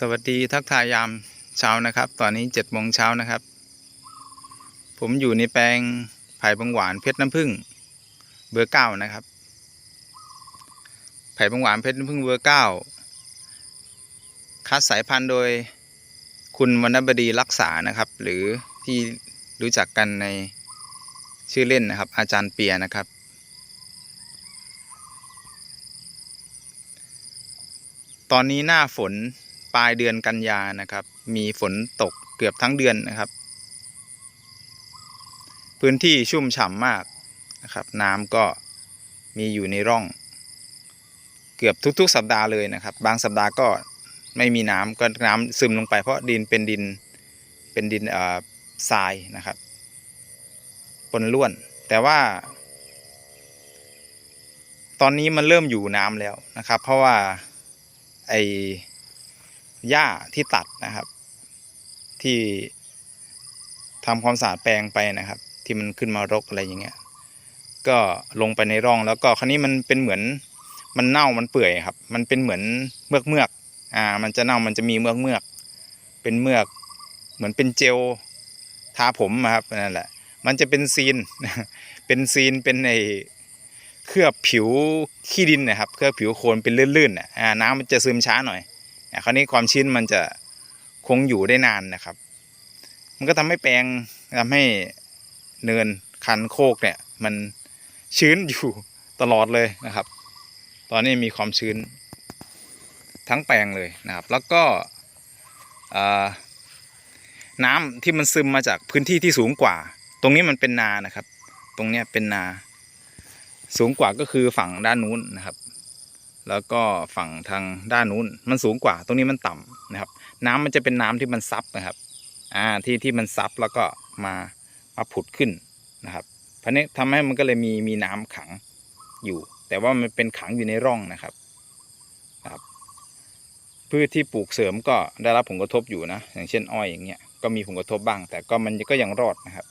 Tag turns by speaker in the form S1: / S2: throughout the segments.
S1: สวัสดีทักทายยามเช้านะครับ ตอนนี้เจ็ดโมงเช้านะครับ ผมอยู่ในแปลงไผ่บางหวานเพชรน้ำผึ้งเบอร์เก้านะครับ ไผ่บางหวานเพชรน้ำผึ้งเบอร์เก้าคัดสายพันธุ์โดยคุณวรรณบดีรักษานะครับ หรือที่รู้จักกันในชื่อเล่นนะครับ อาจารย์เปียนะครับตอนนี้หน้าฝน ปลายเดือนกันยานะครับ มีฝนตกเกือบทั้งเดือนนะครับ พื้นที่ชุ่มฉ่ำมากนะครับ น้ำก็มีอยู่ในร่อง เกือบทุกๆ สัปดาห์เลยนะครับ บางสัปดาห์ก็ไม่มีน้ำก็น้ำซึมลงไปเพราะดินเป็นดินเป็นดินเอ่อทรายนะครับปนล้วน แต่ว่า ตอนนี้มันเริ่มอยู่น้ำแล้วนะครับ เพราะว่าไอ หญ้าที่ตัดนะครับ ที่ทำความสะอาดแปลงไปนะครับ ที่มันขึ้นมารกอะไรอย่างเงี้ยก็ลงไปในร่องแล้วก็คราวนี้มันเป็นเหมือนมันเน่ามันเปื่อยครับ มันเป็นเหมือนเมือกเมือกอ่ามันจะเน่ามันจะมีเมือกเมือกเป็นเมือกเหมือนเป็นเจลทาผมอะครับนั่นแหละ มันจะเป็นซีน เป็นซีนเป็นไอเคลือบผิวขี้ดินนะครับ เคลือบผิวโคลนเป็นลื่นๆน่ะอ่าน้ำมันจะซึมช้าหน่อย คราวนี้ความชื้นมันจะคงอยู่ได้นานนะครับ มันก็ทำให้แปลงทำให้เนินคันโคกเนี่ย มันชื้นอยู่ตลอดเลยนะครับ ตอนนี้มีความชื้นทั้งแปลงเลยนะครับ แล้วก็น้ำที่มันซึมมาจากพื้นที่ที่สูงกว่า ตรงนี้มันเป็นนานะครับ ตรงเนี้ยเป็นนา สูงกว่าก็คือฝั่งด้านนู้นนะครับ แล้วก็ฝั่งทางด้านนู้นมันสูงกว่า ตรงนี้มันต่ำนะครับ น้ำมันจะเป็นน้ำที่มันซับนะครับ อ่าที่ที่มันซับแล้วก็มามาผุดขึ้นนะครับเพราะนี้ทำให้มันก็เลยมีมีน้ำขังอยู่ แต่ว่ามันเป็นขังอยู่ในร่องนะครับครับพืชที่ปลูกเสริมก็ได้รับผลกระทบอยู่นะ อย่างเช่นอ้อยอย่างเงี้ยก็มีผลกระทบบ้าง แต่ก็มันก็ยังรอดนะครับ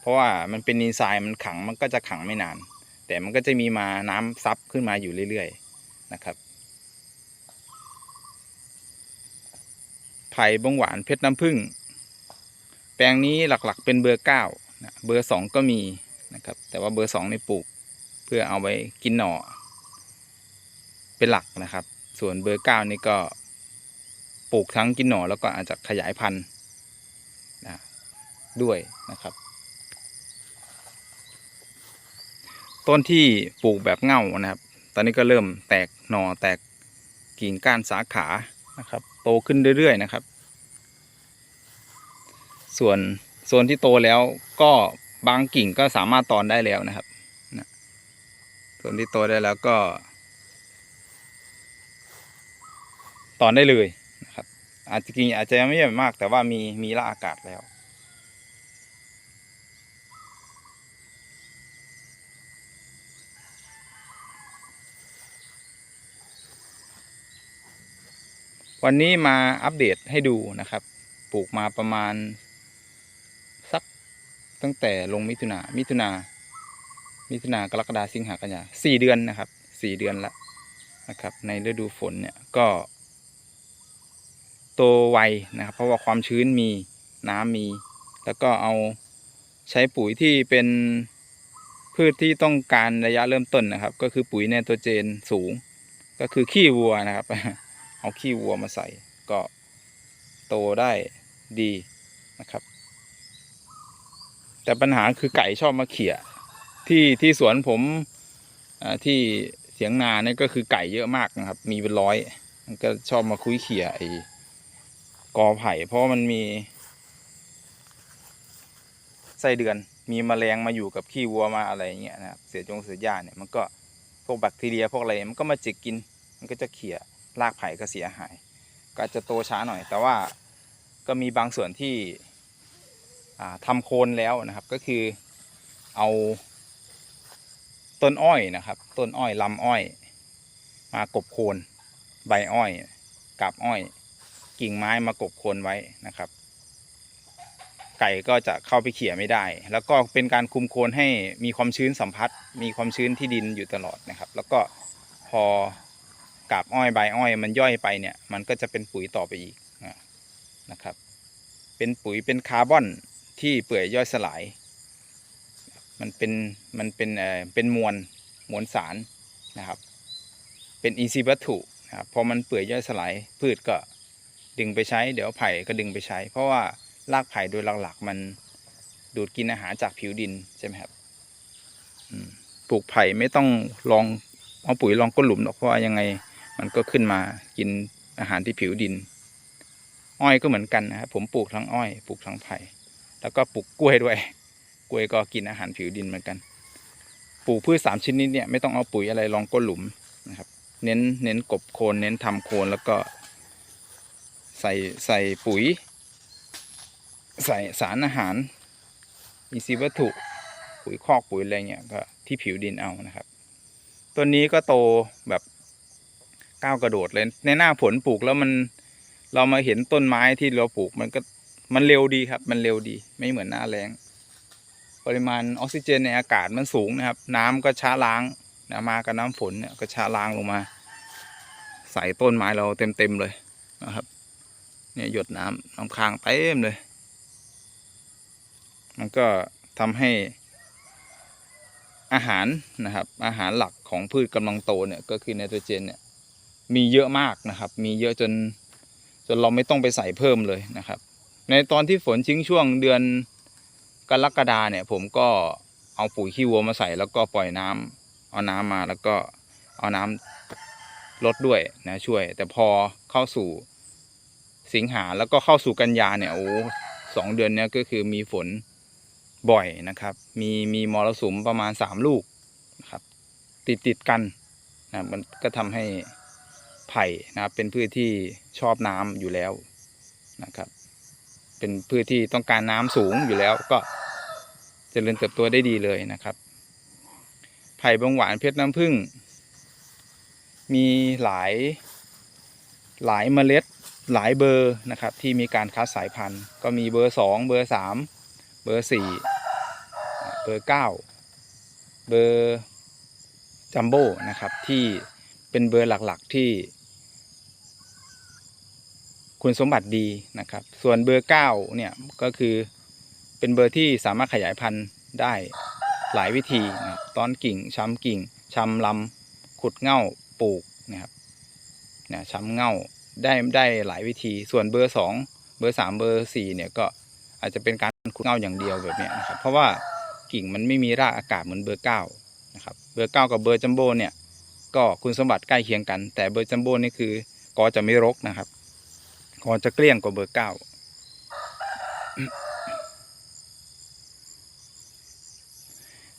S1: เพราะว่ามันเป็นนีทรายมันขังมันก็จะขังไม่นาน แต่มันก็จะมีมาน้ำซับขึ้นมาอยู่เรื่อยๆ นะครับไผ่บงหวานเพชรน้ำผึ้งแปลงนี้หลักๆเป็นเบอร์เก้านะเบอร์สองก็มีนะครับ แต่ว่าเบอร์สองในปลูก เพื่อเอาไว้กินหน่อ เป็นหลักนะครับ ส่วนเบอร์เก้านี่ก็ปลูกทั้งกินหน่อแล้วก็อาจจะขยายพันธุ์นะด้วยนะครับ ต้นที่ปลูกแบบเง่านะครับ ตอนนี้ก็เริ่มแตกหน่อแตกกิ่งก้านสาขานะครับ โตขึ้นเรื่อยๆนะครับ ส่วนส่วนที่โตแล้วก็บางกิ่งก็สามารถตอนได้แล้วนะครับนะส่วนที่โตได้แล้วก็ ตอนได้เลยนะครับ อาจจะกิ่งอาจจะยังไม่ใหญ่มาก แต่ว่ามีมีละอากาศแล้ว วันนี้มาอัปเดตให้ดูนะครับ ปลูกมาประมาณ สักตั้งแต่ลงมิถุนามิถุนามิถุนากรกฎาสิงหากันยาสี่เดือนนะครับสี่เดือนละนะครับ ในฤดูฝนเนี่ยก็โตไวนะครับ เพราะว่าความชื้นมีน้ำมี แล้วก็เอาใช้ปุ๋ยที่เป็นพืชที่ต้องการระยะเริ่มต้นนะครับ ก็คือปุ๋ยไนโตรเจนสูง ก็คือขี้วัวนะครับ เอาขี้วัวมาใส่ก็โตได้ดีนะครับ แต่ปัญหาคือไก่ชอบมาเขี่ยที่ที่สวนผมที่เสียงนาเนี่ยก็คือไก่เยอะมากนะครับ มีเป็นร้อยมันก็ชอบมาคุยเขี่ยไอ้กอไผ่เพราะมันมีไส้เดือนมีแมลงมาอยู่กับขี้วัวมาอะไรอย่างเงี้ยนะครับเศษจงเศษหญ้าเนี่ยมันก็พวกแบคทีเรียพวกอะไรมันก็มาจิกกินมันก็จะเขี่ย รากไผ่ก็เสียหาย ก็จะโตช้าหน่อย แต่ว่าก็มีบางส่วนที่อ่าทำโคนแล้วนะครับ ก็คือเอาต้นอ้อยนะครับ ต้นอ้อยลำอ้อย มากบโคนใบอ้อยกับอ้อย กิ่งไม้มากบโคนไว้นะครับ ไก่ก็จะเข้าไปเขี่ยไม่ได้ แล้วก็เป็นการคุมโคนให้มีความชื้นสัมผัส มีความชื้นที่ดินอยู่ตลอดนะครับ แล้วก็พอ กาบอ้อยใบอ้อยมันย่อยไปเนี่ยมันก็จะเป็นปุ๋ยต่อไปอีกนะครับ เป็นปุ๋ยเป็นคาร์บอนที่เปื่อยย่อยสลาย มันเป็นมันเป็นเอ่อเป็นมวลมวลสารนะครับ เป็นอินทรีย์วัตถุนะครับพอมันเปื่อยย่อยสลายพืชก็ดึงไปใช้ เดี๋ยวไผ่ก็ดึงไปใช้ เพราะว่ารากไผ่โดยหลักๆมันดูดกินอาหารจากผิวดินใช่ไหมครับปลูกไผ่ไม่ต้องลองเอาปุ๋ยลองก้นหลุมหรอกเพราะว่ายังไง มันก็ขึ้นมากินอาหารที่ผิวดิน อ้อยก็เหมือนกันนะครับผมปลูกทั้งอ้อยปลูกทั้งไผ่แล้วก็ปลูกกล้วยด้วย กล้วยก็กินอาหารผิวดินเหมือนกัน ปลูกพืชสามชนิดเนี่ยไม่ต้องเอาปุ๋ยอะไรลองก้นหลุมนะครับ เน้นเน้นกบโคนเน้นทำโคนแล้วก็ ใส่ใส่ปุ๋ย ใส่สารอาหารมีซีวัตถุปุ๋ยคอกปุ๋ยอะไรเงี้ยก็ที่ผิวดินเอานะครับ ต้นนี้ก็โตแบบ ก้าวกระโดดเลยในหน้าฝนปลูกแล้วมันเรามาเห็นต้นไม้ที่เราปลูกมันก็มันเร็วดีครับ มันเร็วดีไม่เหมือนหน้าแรงปริมาณออกซิเจนในอากาศมันสูงนะครับ น้ำก็ช้าล้างนะมากับน้ำฝนเนี่ยก็ช้าล้างลงมา ใส่ต้นไม้เราเต็มๆเลยนะครับ เนี่ยหยดน้ำน้ำค้างเต็มเลย มันก็ทำให้อาหารนะครับ อาหารหลักของพืชกำลังโตเนี่ยก็คือไนโตรเจนเนี่ย มีเยอะมากนะครับ มีเยอะจนจนเราไม่ต้องไปใส่เพิ่มเลยนะครับ ในตอนที่ฝนทิ้งช่วงเดือนกรกฎาเนี่ย ผมก็เอาปุ๋ยขี้วัวมาใส่แล้วก็ปล่อยน้ำเอาน้ำมาแล้วก็เอาน้ำลดด้วยนะช่วย แต่พอเข้าสู่สิงหาแล้วก็เข้าสู่กันยาเนี่ยโอ้สองเดือนเนี้ยก็คือมีฝนบ่อยนะครับ มีมีมรสุมประมาณสามลูกนะครับ ติดติดกันนะมันก็ทำให้ ไผ่นะครับเป็นพืชที่ชอบน้ำอยู่แล้วนะครับ เป็นพืชที่ต้องการน้ำสูงอยู่แล้วก็เจริญเติบโตได้ดีเลยนะครับ ไผ่บงหวานเพชรน้ำผึ้งมีหลายหลายเมล็ดหลายเบอร์นะครับที่มีการคัดสายพันธุ์ ก็มีเบอร์สองเบอร์สามเบอร์สี่เบอร์เก้าเบอร์จัมโบ้นะครับที่เป็นเบอร์หลักๆที่ คุณสมบัติดีนะครับ ส่วนเบอร์เก้าเนี่ยก็คือเป็นเบอร์ที่สามารถขยายพันธุ์ได้หลายวิธีนะตอนกิ่งช้ำกิ่งช้ำลำขุดเง่าปลูกนะครับนี่ยช้ำเง่าได้ได้หลายวิธี ส่วนเบอร์สองเบอร์สามเบอร์สี่เนี่ยก็อาจจะเป็นการขุดเงาอย่างเดียวแบบนี้นะครับ เพราะว่ากิ่งมันไม่มีรากอากาศเหมือนเบอร์เก้านะครับเบอร์เก้ากับเบอร์จัมโบ้เนี่ยก็คุณสมบัติใกล้เคียงกัน แต่เบอร์จัมโบ้นี่คือกอจะไม่รกนะครับ กอจะเกลี้ยงกว่าเบอร์เก้า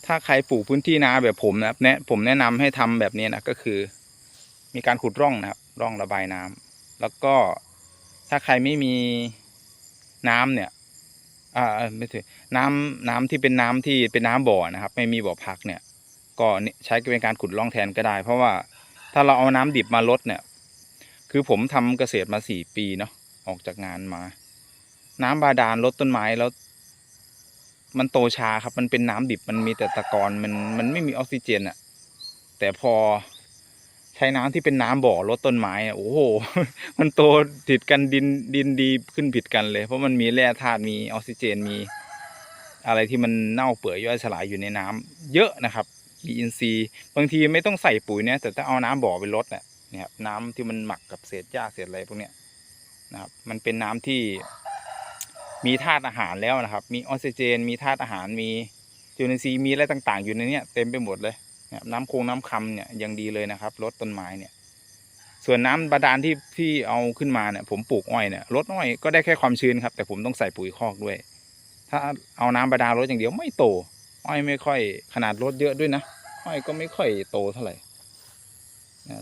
S1: ถ้าใครปลูกพื้นที่นาแบบผมนะครับแนะผมแนะนำให้ทำแบบนี้นะก็คือ มีการขุดร่องนะครับ ร่องระบายน้ำแล้วก็ถ้าใครไม่มีน้ำเนี่ยอ่าไม่ใช่น้ำน้ำที่เป็นน้ำที่เป็นน้ำบ่อนะครับ ไม่มีบ่อพักเนี่ย ก็ใช้เป็นการขุดร่องแทนก็ได้ เพราะว่าถ้าเราเอาน้ำดิบมาลดเนี่ย คือผมทำเกษตรมาสี่ปีเนาะออกจากงานมา น้ำบาดาลลดต้นไม้แล้ว มันโตช้าครับ มันเป็นน้ำดิบมันมีแต่ตะกอนมันมันไม่มีออกซิเจนอะแต่พอใช้น้ำที่เป็นน้ำบ่อลดต้นไม้อะโอ้โห มันโตผิดกันดินดินดีขึ้นผิดกันเลย เพราะมันมีแร่ธาตุมีออกซิเจนมี อะไรที่มันเน่าเปื่อยย่อยสลายอยู่ในน้ำเยอะนะครับมีอินทรีย์บางทีไม่ต้องใส่ปุ๋ยเนี่ยแต่ถ้าเอาน้ำบ่อไปลดเนี่ย นี่ยครับน้ำที่มันหมักกับเศษหญ้าเศษอะไรพวกเนี้ยนะครับ มันเป็นน้ำที่มีธาตุอาหารแล้วนะครับ มีออกซิเจน มีธาตุอาหาร มีจุลินทรีย์ มีอะไรต่าง ๆ อยู่ในเนี้ยเต็มไปหมดเลยนะครับน้ำคงน้ำคำเนี่ยยังดีเลยนะครับลดต้นไม้เนี่ย ส่วนน้ำบาดาลที่ที่เอาขึ้นมาเนี่ยผมปลูกอ้อยเนี่ยลดอ้อยก็ได้แค่ความชื้นครับ แต่ผมต้องใส่ปุ๋ยคอกด้วย ถ้าเอาน้ำบาดาลลดอย่างเดียวไม่โต อ้อยไม่ค่อยขนาดลดเยอะด้วยนะอ้อยก็ไม่ค่อยโตเท่าไหร่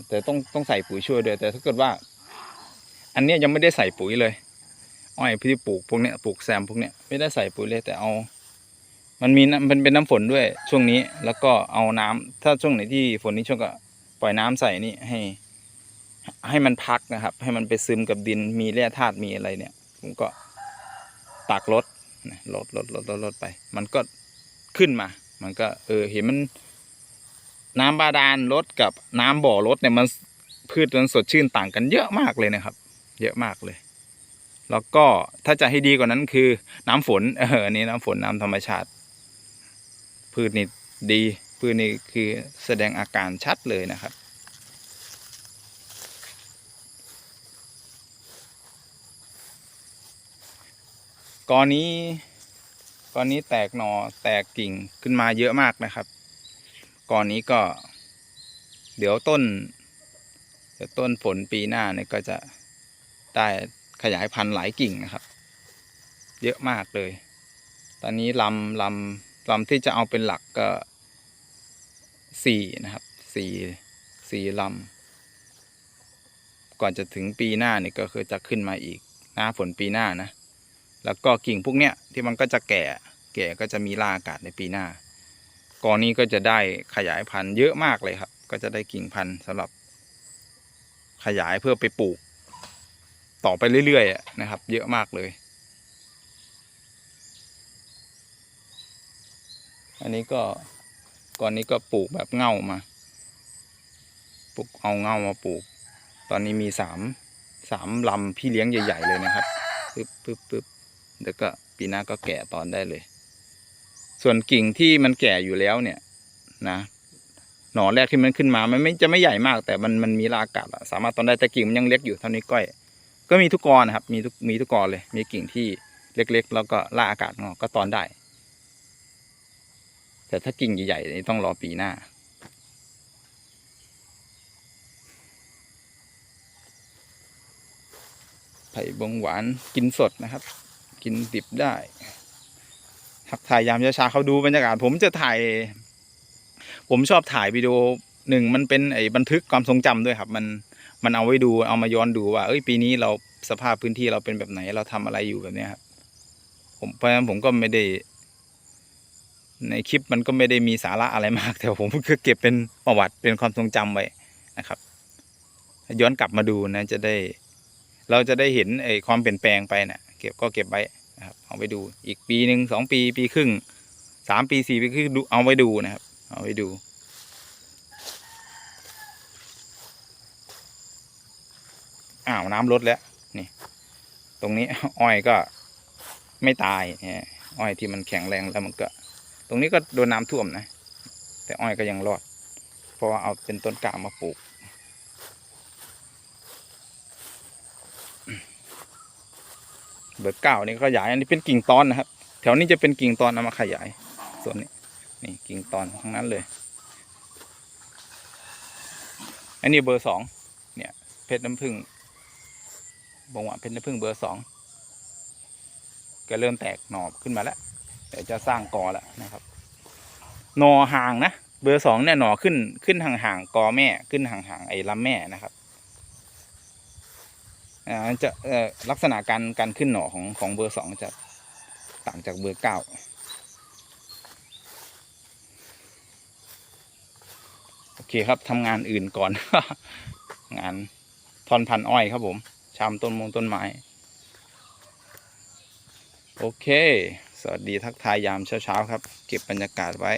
S1: แต่ต้องต้องใส่ปุ๋ยช่วยด้วยแต่ถ้าเกิดว่า อันนี้ยังไม่ได้ใส่ปุ๋ยเลยอ้อยที่ปลูกพวกเนี้ยปลูกแซมพวกเนี้ยไม่ได้ใส่ปุ๋ยเลยแต่เอา มันมีน้ำมันเป็นน้ำฝนด้วยช่วงนี้ แล้วก็เอาน้ำถ้าช่วงไหนที่ฝนนี้ช่วงก็ปล่อยน้ำใส่นี่ให้ ให้มันพักนะครับ ให้มันไปซึมกับดินมีแร่ธาตุมีอะไรเนี่ยผมก็ตักลดลดลดลดลดลดไป มันก็ขึ้นมา มันก็ เออเห็นมัน น้ำบาดาลลดกับน้ำบ่อลดเนี่ยมันพืชมันสดชื่นต่างกันเยอะมากเลยนะครับ เยอะมากเลย แล้วก็ถ้าจะให้ดีกว่านั้นคือน้ำฝนเอออันนี้น้ำฝนน้ำธรรมชาติ พืชนี่ดีพืชนี่คือแสดงอาการชัดเลยนะครับกอนี้กอนี้แตกหนอแตกกิ่งขึ้นมาเยอะมากนะครับ กอนี้ก็ เดี๋ยวต้น เดี๋ยวต้นฝนปีหน้าเนี่ยก็จะได้ขยายพันธุ์หลายกิ่งนะครับ เยอะมากเลย ตอนนี้ลำลำลำที่จะเอาเป็นหลักก็สี่นะครับสี่สี่ลำก่อนจะถึงปีหน้าเนี่ยก็คือจะขึ้นมาอีกหน้าฝนปีหน้านะ แล้วก็กิ่งพวกเนี้ยที่มันก็จะแก่แก่ก็จะมีล่าอากาศในปีหน้า กอนี้ก็จะได้ขยายพันธุ์เยอะมากเลยครับ ก็จะได้กิ่งพันธุ์สำหรับ ขยายเพื่อไปปลูก ต่อไปเรื่อยๆนะครับ เยอะมากเลย อันนี้ก็ก่อนนี้ก็ปลูกแบบเง่ามา ปลูกเอาเง่ามาปลูก ตอนนี้มีสามสามลำพี่เลี้ยงใหญ่ ๆ เลยนะครับปึ๊บปึ๊บปึ๊บเดี๋ยวก็ปีหน้าก็แก่ตอนได้เลย ส่วนกิ่งที่มันแก่อยู่แล้วเนี่ยนะหน่อแรกที่มันขึ้นมามันไม่จะไม่ใหญ่มาก แต่มันมันมีรากอากาศสามารถตอนได้แต่กิ่งมันยังเล็กอยู่เท่านี้ก้อย ก็มีทุกกอนะครับ มีทุกมีทุกกอเลย มีกิ่งที่เล็กๆ แล้วก็ราอากาศงอกก็ตอนได้ แต่ถ้ากิ่งใหญ่ๆนี่ต้องรอปีหน้า ไผ่บงหวานกินสดนะครับ กินดิบได้ ทักถ่ายยามเช้าเขาดูบรรยากาศ ผมจะถ่าย ผมชอบถ่ายวิดีโอหนึ่งมันเป็นไอ้บันทึกความทรงจำด้วยครับ มันมันเอาไว้ดูเอามาย้อนดูว่า เอ้ยปีนี้เราสภาพพื้นที่เราเป็นแบบไหน เราทำอะไรอยู่แบบเนี้ยครับผมเพราะฉะนั้นผมก็ไม่ได้ ในคลิปมันก็ไม่ได้มีสาระอะไรมาก แต่ผมก็เก็บเป็นประวัติเป็นความทรงจำไว้นะครับ ย้อนกลับมาดูนะจะได้ เราจะได้เห็นไอ้ความเปลี่ยนแปลงไปนะ่ะ เก็บก็เก็บไว้ นะครับเอาไปดูอีกปีหนึ่งสองปีปีครึ่งสามปีสี่ปีครึ่งดูเอาไว้ดูนะครับ เอาไว้ดู อ้าวน้ำลดแล้วนี่ ตรงนี้อ้อยก็ไม่ตายเนี่ยอ้อยที่มันแข็งแรงแล้วมันก็ ตรงนี้ก็โดนน้ำท่วมนะ แต่อ้อยก็ยังรอด เพราะว่าเอาเป็นต้นกล้ามาปลูก เบอร์เก้านี่ขยาย อันนี้เป็นกิ่งตอนนะครับ แถวนี้จะเป็นกิ่งตอนเอามาขยาย ส่วนนี้นี่กิ่งตอนทั้งนั้นเลย อันนี้เบอร์สองเนี่ยเพชรน้ำผึ้งบอกว่าเพชรน้ำผึ้งเบอร์สองก็เริ่มแตกหน่อขึ้นมาแล้วเดี๋ยวจะสร้างกอแล้วนะครับ หน่อห่างนะเบอร์สองเนี่ยหน่อขึ้นขึ้นห่างๆกอแม่ขึ้นห่างๆไอ้ลำแม่นะครับ อ่าจะลักษณะการการขึ้นหน่อของของเบอร์สองจะต่างจากเบอร์เก้าโอเคครับทำงานอื่นก่อน งานทอนพันอ้อยครับผมชามต้นมงต้นไม้ โอเค สวัสดีทักทายยามเช้าๆครับ เก็บบรรยากาศไว้